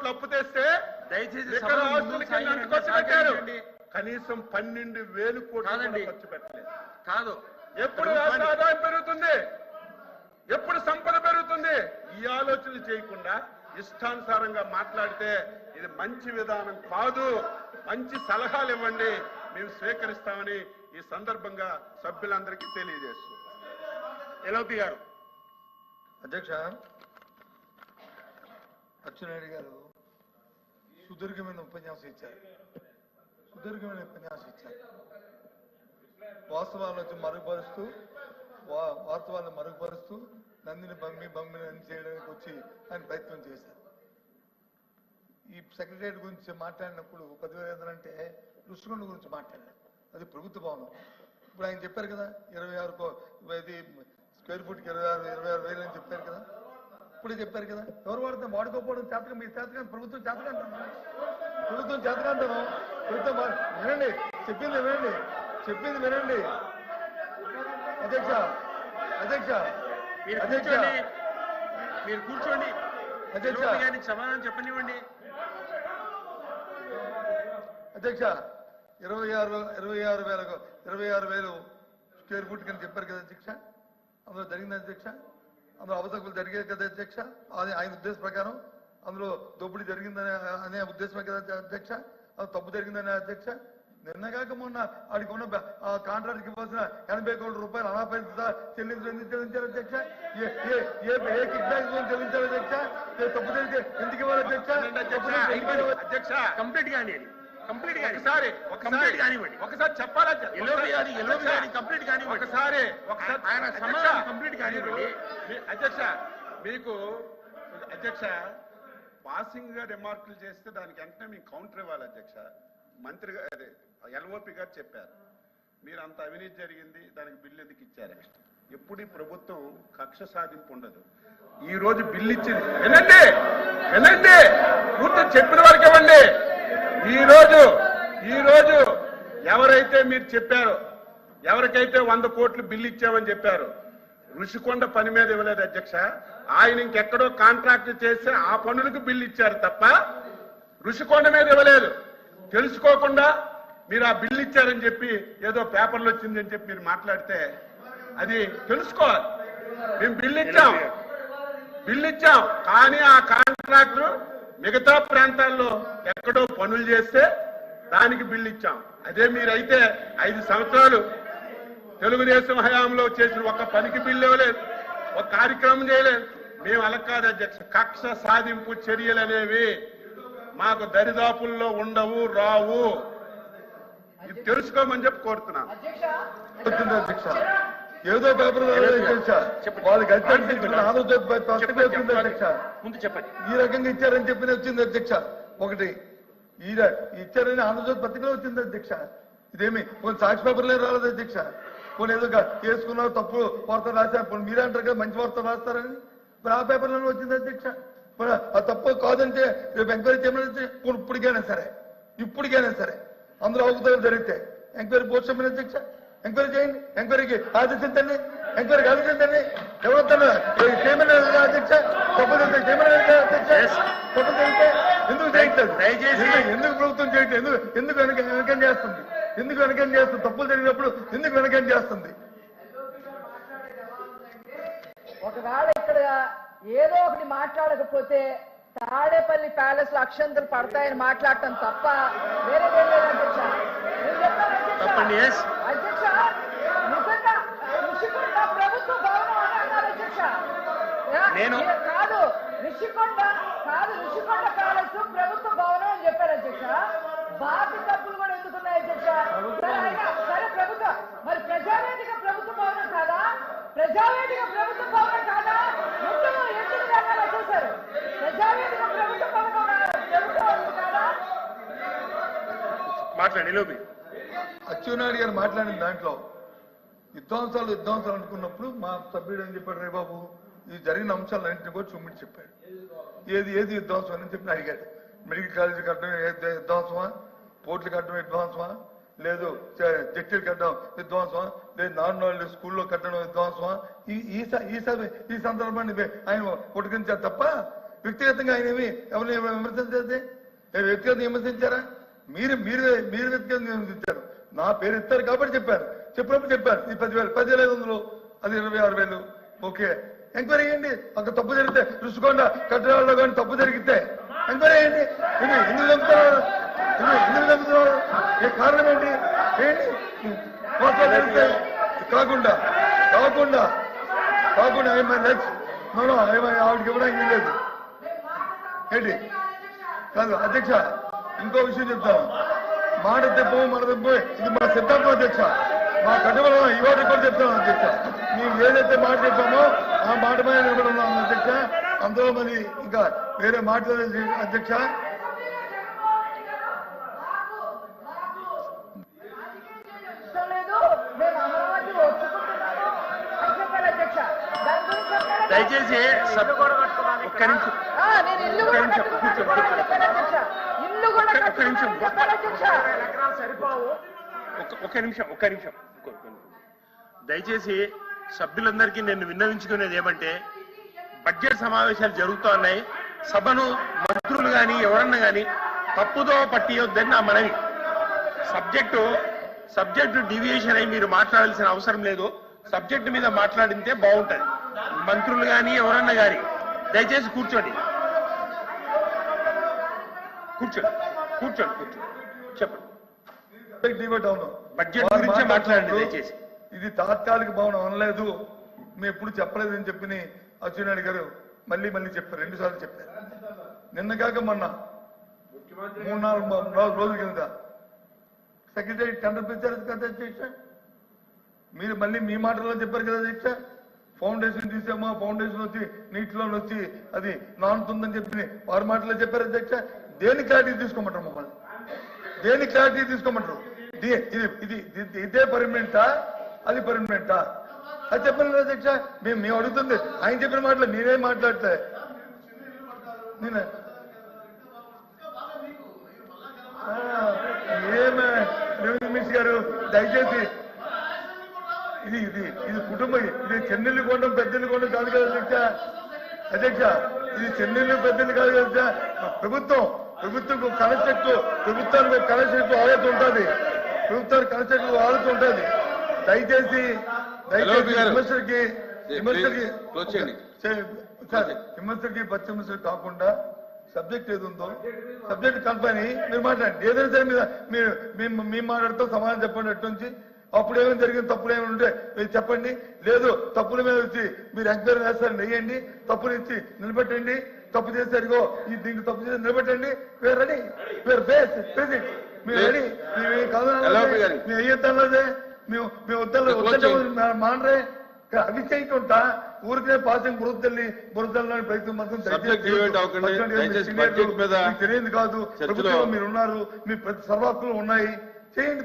కోట్లు అప్పు తెస్తే పెట్టారు. కనీసం పన్నెండు వేలు కోట్లు. ఖర్చు పెట్టలేదు. కాదు. ఎప్పుడు రాష్ట్ర ఆదాయం పెరుగుతుంది? ఎప్పుడు సంపద పెరుగుతుంది? ఈ ఆలోచనలు చేయకుండా ఇష్టానుసారంగా మాట్లాడితే ఇది మంచి విధానం కాదు. మంచి సలహాలు ఇవ్వండి. మేము స్వీకరిస్తామని ఈ సందర్భంగా సభ్యులందరికీ తెలియజేస్తున్నాం ఎలోపి గారు. అధ్యక్ష అచ్చెన్నాయుడు గారు సుదీర్ఘమైన ఉపన్యాసం ఇచ్చారు. సుదీర్ఘమైన ఉపన్యాసం ఇచ్చారు. వాస్తవాలను వచ్చి మరుగుపరుస్తూ వా- వాస్తవాలను మరుగుపరుస్తూ నందిని బమ్మి బమ్మిని అని చేయడానికి వచ్చి ఆయన ప్రయత్నం చేశారు. ఈ సెక్రటరియట్ గురించి మాట్లాడినప్పుడు పదివేల అంటే ఋషికొండ గురించి మాట్లాడారు అది ప్రభుత్వ భవనం. ఇప్పుడు ఆయన చెప్పారు కదా ఇరవై ఆరు కో- ఇది స్క్వేర్ ఫీట్కి ఇరవై ఆరు ఇరవై ఆరు వేలు అని చెప్పారు కదా. ఇప్పుడే చెప్పారు కదా. ఎవరు వాడితే వాడుకోకపోవడం చేతగా మీ చేతగా ప్రభుత్వం చేతకంటాను ప్రభుత్వం చేతకంటాను ప్రభుత్వం వినండి. చెప్పింది వినండి. చెప్పింది వినండి. అధ్యక్ష అధ్యక్ష మీరు అధ్యక్ష. కూర్చోండి. మీరు కూర్చోండి. అధ్యక్ష. గారికి సమాధానం చెప్పనివ్వండి. అధ్యక్ష ఇరవై ఆరు ఇరవై ఆరు వేల ఇరవై ఆరు వేలు స్క్వేర్ ఫుట్ కింద చెప్పారు కదా అధ్యక్ష. అందులో జరిగింది అధ్యక్ష. అందులో అవతకులు జరిగేది కదా అధ్యక్ష? అది ఆయన ఉద్దేశ ప్రకారం అందులో దోపిడీ జరిగిందనే అనే ఉద్దేశమే కదా అధ్యక్ష? అది తప్పు జరిగిందనే అధ్యక్ష? నిన్నగాక మొన్న ఆడికి ఉన్న ఆ కాంట్రాక్ట్కి ఇవ్వాల్సిన ఎనభై కోట్ల రూపాయలు అనాపరిత చెల్లించడం ఎందుకు చెల్లించారు అధ్యక్ష? ఏ ఏ ఏ ఏ కిక్ బ్యాక్ చెల్లించారు అధ్యక్ష? తప్పు జరిగితే ఎందుకు ఇవ్వాలి అధ్యక్ష? అధ్యక్ష కంప్లీట్ కానివ్వండి కంప్లీట్ ఒకసారి కంప్లీట్ ఒకసారి కానివ్వండి. ఒకసారి చెప్పాలా? ఎలోపి గారి ఎలోపి గారి కంప్లీట్ కానివ్వండి. ఒకసారి ఒకసారి. ఆయన సమాధానం కంప్లీట్ కానివ్వండి. అధ్యక్ష మీకు అధ్యక్ష పాసింగ్గా రిమార్కులు చేస్తే దానికి వెంటనే మీకు కౌంటర్ ఇవ్వాలి అధ్యక్ష. మంత్రి గా- అదే ఎల్ఓపి గారు చెప్పారు. మీరు అంత అవినీతి జరిగింది దానికి బిల్లు ఎందుకు ఇచ్చారు? ఎప్పుడు ఈ ప్రభుత్వం కక్ష సాధింపు ఉండదు. ఈ రోజు బిల్లు ఇచ్చింది. వినండి వినండి. పూర్తి చెప్పిన వరకు ఇవ్వండి. ఈరోజు ఈరోజు ఎవరైతే మీరు చెప్పారో ఎవరికైతే వంద కోట్లు బిల్లు ఇచ్చామని చెప్పారు ఋషికొండ పని మీద ఇవ్వలేదు అధ్యక్ష. ఆయన ఇంకెక్కడో కాంట్రాక్ట్ చేస్తే ఆ పనులకు బిల్లు ఇచ్చారు తప్ప ఋషికొండ మీద ఇవ్వలేదు. తెలుసుకోకుండా మీరు ఆ బిల్లు ఇచ్చారని చెప్పి ఏదో పేపర్లో వచ్చిందని చెప్పి మీరు మాట్లాడితే అది తెలుసుకోవాలి. మేము బిల్లు ఇచ్చాం. బిల్లు ఇచ్చాం. కానీ ఆ కాంట్రాక్టర్ మిగతా ప్రాంతాల్లో ఎక్కడో పనులు చేస్తే దానికి బిల్లు ఇచ్చాం. అదే మీరైతే ఐదు సంవత్సరాలు తెలుగుదేశం హయాంలో చేసిన ఒక పనికి బిల్లు ఇవ్వలేదు. ఒక కార్యక్రమం చేయలేదు. మేము అలా కాదు అధ్యక్ష కక్ష సాధింపు చర్యలు అనేవి మాకు దరిదాపుల్లో ఉండవు రావు. ఇది తెలుసుకోమని చెప్పి కోరుతున్నాను అధ్యక్ష. ఏదో పేపర్ వచ్చింది అధ్యక్ష. ముందు చెప్పండి. ఈ రకంగా ఇచ్చారని చెప్పి వచ్చింది అధ్యక్ష. ఒకటి ఈ ఇచ్చారని ఆంధ్రజ్యోతి పత్రికలో వచ్చింది అధ్యక్ష. ఇదేమి? కొన్ని సాక్షి పేపర్లే రాలేదు అధ్యక్ష. కొన్ని ఏదో చేసుకున్నారు తప్పు వార్త రాశారు కొన్ని మీరే అంటారు కదా మంచి వార్త రాస్తారని. మరి ఆ పేపర్లోనే వచ్చింది అధ్యక్ష. ఆ తప్పు కాదంటే రేపు ఎంక్వైరీ చేయమని ఇప్పుడు ఇప్పటికైనా సరే. ఇప్పటికైనా సరే. అందులో అవకతవలు జరిగితే ఎంక్వైరీ పోస్ట్ అధ్యక్ష. ఎంక్వైరీ చేయండి. ఎంక్వైరీకి ఆదేశించండి. ఎంక్వైరీకి ఆదేశించండి. ఎవరు చేయమని అధ్యక్ష చేయమని అధ్యక్ష ఎందుకు దయచేసి- ఎందుకు- ఎందుకు ప్రభుత్వం చేయట్లేదు? ఎందుకు ఎందుకు వెనక వెనకం చేస్తుంది? ఎందుకు వెనకం చేస్తుంది? తప్పులు జరిగినప్పుడు ఎందుకు వెనకం చేస్తుంది? ఒకవేళ ఇక్కడ ఏదో ఒకటి మాట్లాడకపోతే తాడేపల్లి ప్యాలెస్లో అక్షంతలు పడతాయని మాట్లాడటం తప్ప వేరే అధ్యక్ష నేను చెప్తాను అధ్యక్ష. తప్పండి, yes. అధ్యక్ష నిజంగా ఋషికొండ ప్రభుత్వ భవనం అని అన్నారు అధ్యక్ష యా, నేను- కాదు ఋషికొండ కాదు ఋషికొండ ప్యాలెస్ ప్రభుత్వ భవనం అని చెప్పారు అధ్యక్ష బాకీ డబ్బులు కూడా ఎందుకున్నాయి అధ్యక్ష సరే ప్రభుత్వ మరి ప్రజావేదిక ప్రభుత్వ భవనం కాదా? ప్రజావేదిక ప్రభుత్వ భవనం కాదా? ఎందుకు ఎందుకు దాన్ని చేశారు? ప్రజావేదిక ప్రభుత్వ భవనం ప్రభుత్వ కాదా? మాట్లాడండి ఎలోపి అచ్చెన్నాయుడు గారు మాట్లాడిన దాంట్లో విద్వాంసాలు విద్వాంసాలు అనుకున్నప్పుడు మా సభ్యుడు ఏం చెప్పాడు రే బాబు? ఈ జరిగిన అంశాలన్నింటినీ కూడా చూపించి చెప్పాడు ఏది ఏది విధ్వంసం అని చెప్పి అడిగాడు మెడికల్ కాలేజీ కట్టడం విధ్వంసమా? విద్వాంసమా పోర్టులు కట్టడం విధ్వంసమా? లేదు జట్టీలు కట్టడం విధ్వంసమా? లేదు నార్మల్ స్కూల్లో కట్టడం విధ్వంసమా? ఈ ఈ స- ఈ సందర్భాన్ని ఆయన పుట్టుకించారు తప్ప వ్యక్తిగతంగా ఆయన ఏమి ఎవరిని విమర్శించేది వ్యక్తిగతంగా విమర్శించారా? మీరు మీరు మీరు వ్యక్తిగతంగా విమర్శించారు. నా పేరు ఇస్తారు కాబట్టి చెప్పారు. చెప్పినప్పుడు చెప్పారు. ఈ పదివేలు పదివేల ఐదు వందలు అది ఇరవై ఆరు వేలు. ఓకే. ఎంక్వైరీ చేయండి. అక్కడ తప్పు జరిగితే రుసుకోండ. కట్టడాల్లో కానీ తప్పు జరిగితే ఎంక్వైరీ చేయండి. ఇది ఎందుకు చంపుతున్నారు ఇది ఎందుకు చంపుతున్నారు ఏ కారణం ఏంటి? ఏంటి? మోసాలు జరిగితే కాకుండా కాకుండా కాకుండా ఏమై నెక్స్ట్ నో ఏమై ఆవిడకి ఇవ్వడానికి లేదు. ఏంటి? కాదు అధ్యక్ష ఇంకో విషయం చెప్తాను. మాట తెప్పము మన తెప్పము ఇది మా సిద్ధాంతం అధ్యక్ష. మా కట్టుబడి ఇవాళ కూడా చెప్తాను అధ్యక్ష మేము ఏదైతే మాట చెప్పామో ఆ మాట మీద నిలబడి ఉన్నాం అధ్యక్ష అందులో మరి ఇంకా వేరే మాట్లాడే అధ్యక్ష? దయచేసి ఒక్క నిమిషం ఒక్క నిమిషం. దయచేసి సభ్యులందరికీ నేను విన్నవించుకునేది ఏమంటే బడ్జెట్ సమావేశాలు జరుగుతూ ఉన్నాయి. సభను మంత్రులు కానీ ఎవరన్నా కానీ తప్పుదో పట్టియొద్దని నా మనవి. సబ్జెక్టు సబ్జెక్టు డివియేషన్ అయి మీరు మాట్లాడాల్సిన అవసరం లేదు. సబ్జెక్టు మీద మాట్లాడితే బాగుంటది. మంత్రులు కానీ ఎవరన్నా కానీ దయచేసి కూర్చోండి. కూర్చోండి కూర్చోండి కూర్చోండి. చెప్పండి. బడ్జెట్ గురించే మాట్లాడండి దయచేసి. ఇది తాత్కాలిక భవనం అనలేదు. మేము ఎప్పుడు చెప్పలేదని చెప్పి అచ్చెన్నాయుడు గారు మళ్ళీ మళ్ళీ చెప్పారు. రెండు సార్లు చెప్పారు. నిన్న కాక మొన్న. మూడు నాలుగు రోజుల కింద సెక్రటరీ టెండర్ పిలిచారు కదా అధ్యక్ష? మీరు మళ్ళీ మీ మాటల్లో చెప్పారు కదా అధ్యక్ష? ఫౌండేషన్ తీసామా? ఫౌండేషన్ వచ్చి నీటిలో వచ్చి అది నానుతుందని చెప్పి వారి మాటల్లో చెప్పారు అధ్యక్ష? దేని క్లారిటీ తీసుకోమంటారు మమ్మల్ని? దేని క్లారిటీ తీసుకోమంటారు? ఇది ఇది ఇది- ఇదే పర్మనెంటా? అది పర్మనెంటా? అది చెప్పండి అధ్యక్ష మేము మేము అడుగుతుంది. ఆయన చెప్పిన మాటలు మీరే మాట్లాడతా నేను ఏమే? గారు దయచేసి. ఇది ఇది ఇది కుటుంబం. ఇది చెన్నెల్లి కొండం పెద్దలు కొండం కాదు కదా అధ్యక్ష అధ్యక్ష ఇది చెన్నెల్లి పెద్దలు కాదు కదా ప్రభుత్వం. ప్రభుత్వం కన్స్ట్రక్ట్ ప్రభుత్వానికి ఒక కన్స్ట్రక్ట్ ఆలోచన ఉంటుంది. ప్రభుత్వానికి కన్స్ట్రక్ట్ ఆలోచన ఉంటుంది. దయచేసి. విమర్శలకి విమర్శలకి విమర్శలకి కాకుండా సబ్జెక్ట్ ఏది ఉందో సబ్జెక్ట్ కల్పని మీరు మాట్లాడండి. ఏదైనా సరే మీద మీరు మేము మేము మాట్లాడుతూ సమాధానం చెప్పండి అటు నుంచి అప్పుడు ఏమైనా జరిగింది తప్పులు ఏమైనా ఉంటే మీరు చెప్పండి. లేదు తప్పుల మీద వచ్చి మీరు ఎంక్వైరీ వేస్తారు నెయ్యండి. తప్పులు ఇచ్చి నిలబెట్టండి. తప్పు ఇగో ఈ దీనికి తప్పు చేసి నిలబెట్టండి. వేర్ రెడీ వేర్ బేస్ ప్రెసిడెంట్ మీరు రెడీ మేము కాదు. మేము అయ్యొద్దన్నదే మేము మేము చేయండి. మానరే అవి చేయకుండా ఊరికే పాసింగ్ బురదల్లి బురదల్లని ప్రయత్నం మాత్రం తెలియదు కాదు. చర్చలో- ప్రభుత్వంలో మీరు ఉన్నారు మీ ప్రతి ఉన్నాయి. చేయండి